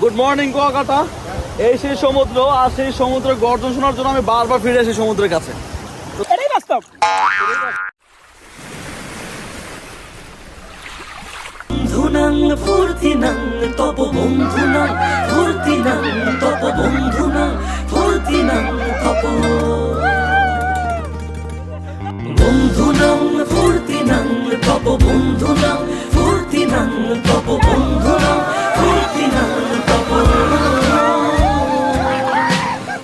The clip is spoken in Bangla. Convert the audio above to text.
Good morning Kuakata. এই সেই সমুদ্র আর সেই সমুদ্রের গর্জন শোনার জন্য আমি বারবার ফিরে আসি সমুদ্রের কাছে। এটাই বাস্তব। বন্ধুনাং ফুর্তিনাং তপ বন্ধুনাং ফুর্তিনাং তপ বন্ধুনাং ফুর্তিনাং তপ। বন্ধুনাং